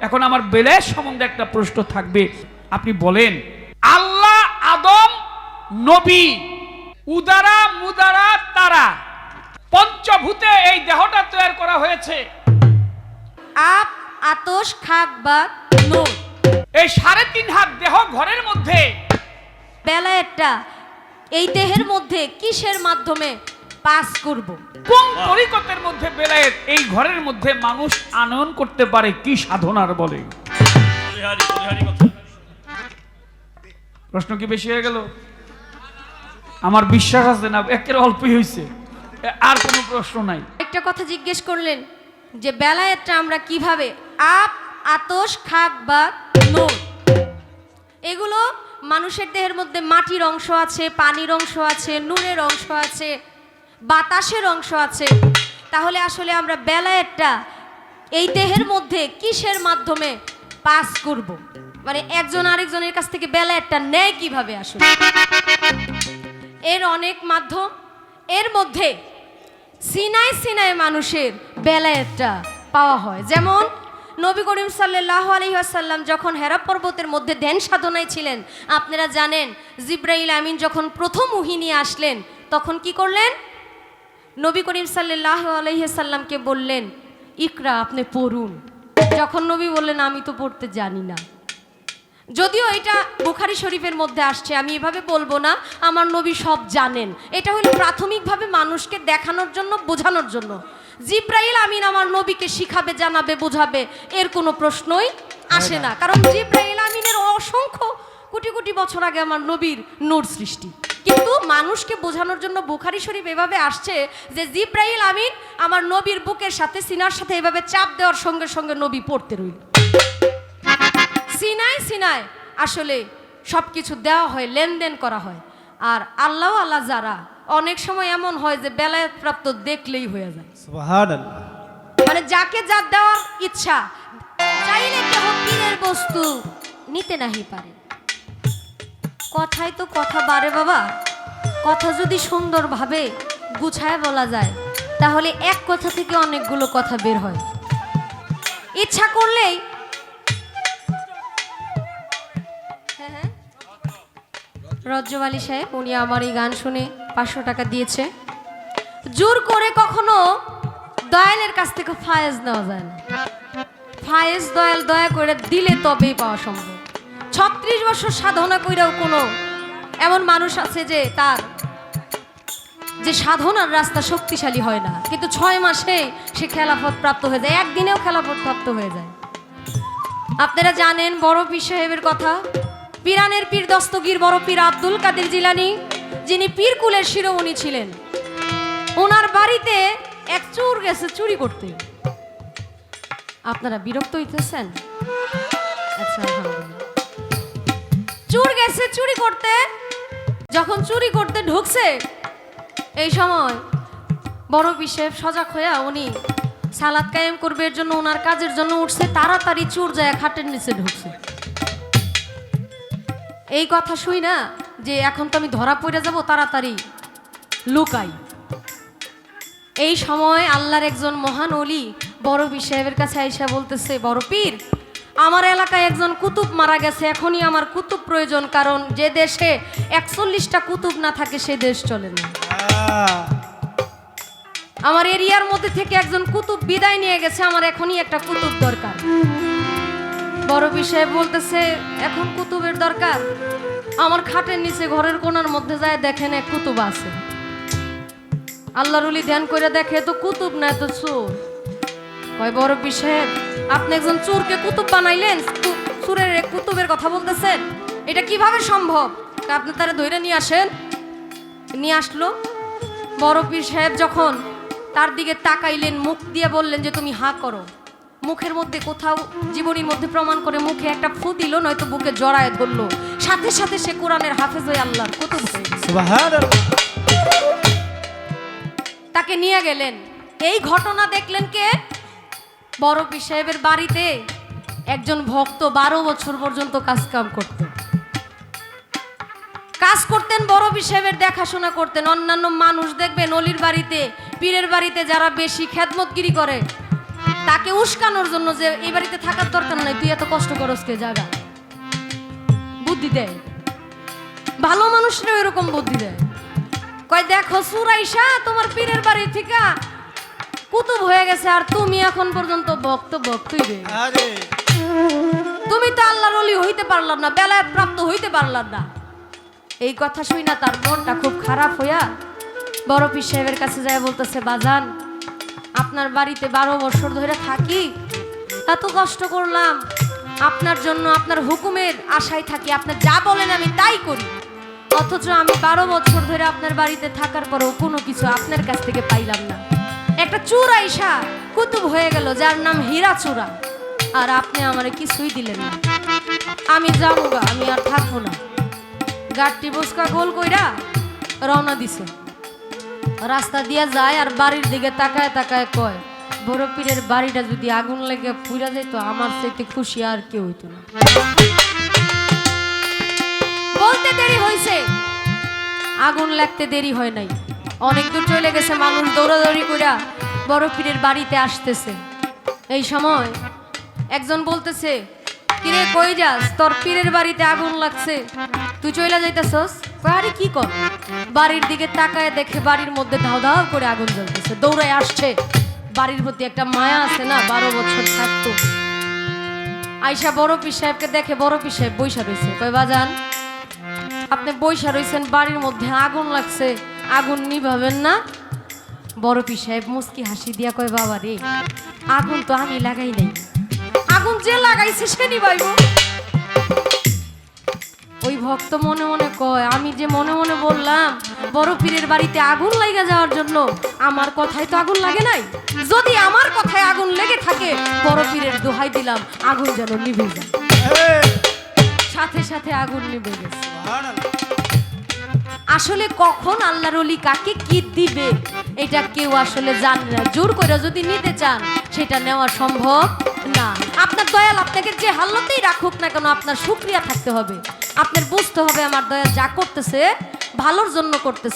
এখন আমার বেলায়েত সম্বন্ধে একটা প্রশ্ন থাকবে। আপনি বলেন আল্লাহ আদম নবী উদারা মুদারা তারা পঞ্চভূতে এই দেহটা তৈরি করা হয়েছে। আপ আতস খাক বা নূর। এই সাড়ে তিন হাত দেহ ঘরের মধ্যে। বেলা একটা এই দেহের মধ্যে কিসের মাধ্যমে? পাস করব। কোন তরিকতের মধ্যে বেলায়েত এই ঘরের মধ্যে মানুষ আনয়ন করতে পারে কি সাধনার বলে? প্রশ্ন কি বেশি হয়ে গেল? আমার বিশ্বাস আছে না একের অল্পই হয়েছে আর কোনো প্রশ্ন নাই। একটা কথা জিজ্ঞেস করলেন যে বেলায়েতটা আমরা কীভাবে আপ আতস খাক বা নূর এগুলো মানুষের দেহের মধ্যে মাটির অংশ আছে পানির অংশ আছে নূরের অংশ আছে। বাতাসের অংশ আছে। তাহলে আসলে আমরা বেলায়েতটা এই দেহের মধ্যে কিসের মাধ্যমে পাস করব? মানে একজন আরেকজনের কাছ থেকে বেলায়েতটা নেয় কীভাবে আসলে? এর অনেক মাধ্যম। এর মধ্যে সিনাই সিনাই মানুষের বেলায়েতটা পাওয়া হয়। যেমন নবী করিম সাল্লাহ আলহিহাসাল্লাম যখন হেরা পর্বতের মধ্যে ধ্যান সাধনায় ছিলেন, আপনারা জানেন জিব্রাইল আমিন যখন প্রথম উহি নিয়ে আসলেন, তখন কি করলেন? নবী করিম সাল্লাহ আলহিহাসাল্লামকে বললেন, ইকরা, আপনি পড়ুন। যখন নবী বললেন, আমি তো পড়তে জানি না। যদিও এটা বুখারি শরীফের মধ্যে আসছে, আমি এভাবে বলব না, আমার নবী সব জানেন। এটা হলো প্রাথমিকভাবে মানুষকে দেখানোর জন্য, বোঝানোর জন্য। জিব্রাইল আমিন আমার নবীকে শিখাবে, জানাবে, বোঝাবে, এর কোনো প্রশ্নই আসে না। কারণ জিব্রাইল আমিনের অসংখ্য কোটি কোটি বছর আগে আমার নবীর নূর সৃষ্টি। কিন্তু মানুষকে বোঝানোর জন্য বুখারি শরীফ এভাবে আসছে যে জিব্রাইল আমিন আমার নবীর বুকের সাথে সিনার সাথে এভাবে চাপ দেওয়ার সঙ্গে সঙ্গে নবী পড়তে রইল। সিনাই সিনাই আসলে সব কিছু দেওয়া হয় লেনদেন করা হয়। আর আল্লাহ আল্লাহ যারা অনেক সময় এমন হয় যে বেলায়েত প্রাপ্ত দেখলেই হয়ে যায়। মানে যাকে যা দেওয়ার ইচ্ছা চাইলে কেহ পীরের বস্তু নিতে নাহি পারে। কথাই তো কথা বারে বাবা। কথা যদি সুন্দরভাবে গুছায় বলা যায়, তাহলে এক কথা থেকে অনেকগুলো কথা বের হয়। ইচ্ছা করলেই। হ্যাঁ হ্যাঁ। রজ্জব আলী সাহেব, উনি আমার এই গান শুনে পাঁচশো টাকা দিয়েছে। জোর করে কখনো দয়ালের কাছ থেকে ফায়েজ নেওয়া যায় না। ফায়েজ দয়াল দয়া করে দিলে তবেই পাওয়া সম্ভব। ছত্রিশ বছর সাধনা কইরাও কোনো এমন মানুষ আছে যে তার, যে সাধনার রাস্তা শক্তিশালী হয় না। কিন্তু ছয় মাসে সে খেলাফত প্রাপ্ত হয়ে যায়, একদিনেও খেলাফত প্রাপ্ত হয়ে যায়। আপনারা জানেন বড় পীর সাহেবের কথা? পিরানের পীর দস্তগীর বড় পীর আব্দুল কাদের জিলানি, যিনি পীরকুলের শিরোমণি ছিলেন। ওনার বাড়িতে এক চোর গেছে চুরি করতে। আপনারা বিরক্ত হইতেছেন? আচ্ছা। চোর গেছে চুরি করতে। যখন চুরি করতে ঢুকছে, এই সময় বড় বিশেষ সজাগ হইয়া উনি সালাদ কায়েম করবে এর জন্য, ওনার কাজের জন্য উঠছে, তাড়াতাড়ি চোর যায় খাটের নিচে ঢুকছে। এই কথা শুই না যে এখন তো আমি ধরা পড়ে যাব, তাড়াতাড়ি লুকাই। এই সময় আল্লাহর একজন মহান অলি বড় পীর সাহেবের কাছে আইসা বলতেছে, বড় পীর আমার এলাকায় একজন কুতুব মারা গেছে, এখনই আমার কুতুব প্রয়োজন, কারণ যে দেশে একচল্লিশটা কুতুব না থাকে সে দেশ চলে না। আমার এরিয়ার মধ্যে থেকে একজন কুতুব বিদায় নিয়ে গেছে, আমার এখনই একটা কুতুব দরকার। বড় বিষয়ে বলতেছে, এখন কুতুবের দরকার? আমার খাটের নিচে ঘরের কোনার মধ্যে যায়, দেখেন এক কুতুব আছে। আল্লাহর উলি ধ্যান করে দেখে তো কুতুব না তো চোর। কয় বড় বিষয়ে আপনি একজন চোরকে কুতুব বানাইলেন চোরের কুতুবের কথা বলতেছেন। এটা কীভাবে সম্ভব? আপনি তারা ধরে নিয়ে আসেন। নিয়ে আসলো। বড় পীর সাহেব যখন তার দিকে তাকাইলেন মুখ দিয়ে বললেন যে তুমি হা করো। মুখের মধ্যে কোথাও জীবনীর মধ্যে প্রমাণ করে মুখে একটা ফু দিল নয়তো বুকে জড়ায় ধরলো। সাথে সাথে সে কোরআনের হাফেজ হয়ে আল্লাহর কুতুব তাকে নিয়ে গেলেন। এই ঘটনা দেখলেন কে? বড় পীর সাহেবের বাড়িতে একজন ভক্ত বারো বছর পর্যন্ত কাজ কাম করতেন। কাজ করতেন, বড় পীর সাহেবের দেখাশোনা করতেন, অন্যান্য মানুষ দেখবেন অলির বাড়িতে, পীরের বাড়িতে যারা বেশি খেদমতগিরি করে, তাকে উস্কানোর জন্য যে এই বাড়িতে থাকার দরকার নাই, তুই এত কষ্ট করস কে? জাগা। বুদ্ধি দেয় ভালো মানুষরা এরকম বুদ্ধি দেয়। কয়, দেখো সুরাইশা, তোমার পীরের বাড়ি থেকে কুতুব হয়ে গেছে আর তুমি এখন পর্যন্ত ভক্ত ভক্তই রে আরে। তুমি তো আল্লাহর অলি হইতে পারলাম না বেলায় প্রাপ্ত হইতে পারলাম না। এই কথা শুই না তার মনটা খুব খারাপ হইয়া বড় পীর সাহেবের কাছে যায় বলতেছে বাজান আপনার বাড়িতে বারো বছর ধরে থাকি এত কষ্ট করলাম। আপনার জন্য আপনার হুকুমের আশায় থাকি আপনার যা বলেন আমি তাই করি। অথচ আমি বারো বছর ধরে আপনার বাড়িতে থাকার পরেও কোনো কিছু আপনার কাছ থেকে পাইলাম না। একটা চূড়া ইসা কুতুব হয়ে গেল, যার নাম হীরা চূড়া আর আপনি আমারে কিছুই দিলেন না। আমি যাব গা আমি আর থাকব না। গাড়টি বসকা গোল কইরা রওনা দিছে। রাস্তা দিয়া যায় আর বাড়ির দিকে তাকায় তাকায় কয়, বড় পীরের বাড়িটা যদি আগুন লেগে পুরা যেত, আমার সাথে খুশি আর কেউ হইতো না। বলতে দেরি হয়েছে আগুন লাগতে দেরি হয় নাই। অনেক দূর চলে গেছে মানুষ দৌড়াদৌড়ি কইরা বড় পীরের বাড়িতে আসতেছে। এই সময় একজন বলতেছে, কিরে, কই যাস? তোর পীরের বাড়িতে আগুন লাগছে। তুই চলে যাইতেছস? আরে, কি কর? বাড়ির দিকে তাকায় দেখে বাড়ির মধ্যে ধাও ধাও করে আগুন জ্বলতেছে। দৌড়ায় আসছে। বাড়ির প্রতি একটা মায়া আছে না, বারো বছর থাকতো। আইসা বড় পীর সাহেবকে দেখে বড় পীর সাহেব বৈশা রয়েছে কই বাজান, আপনি বৈশা রয়েছেন বাড়ির মধ্যে আগুন লাগছে। আগুন নিভাবেন না? বড় পীর সাহেব মুস্কি হাসি দিয়া কয় বাবা রে আগুন তো আমি লাগাই নাই। আগুন যে লাগাইছে সে নিভাইব। ওই ভক্ত মনে মনে কয় আমি যে মনে মনে বললাম বড় পীরের বাড়িতে আগুন লাগা যাওয়ার জন্য আমার কথায় তো আগুন লাগে নাই। যদি আমার কথায় আগুন লেগে থাকে বড় পীরের দোহাই দিলাম আগুন যেন নিভে যায়। সাথে সাথে আগুন নিভে গেছে। আসলে কখন আল্লাহর অলি কাকে কি দিবে, এটা কেউ আসলে জানে না। জোর করে যদি নিতে চান, সেটা নেওয়া সম্ভব না। আপনার দয়াল আপনাকে যে হাল্লাতেই রাখুক না কেন, আপনার সুক্রিয়া থাকতে হবে। আপনার বুঝতে হবে আমার দয়াল যা করতেছে, ভালোর জন্য করতেছে।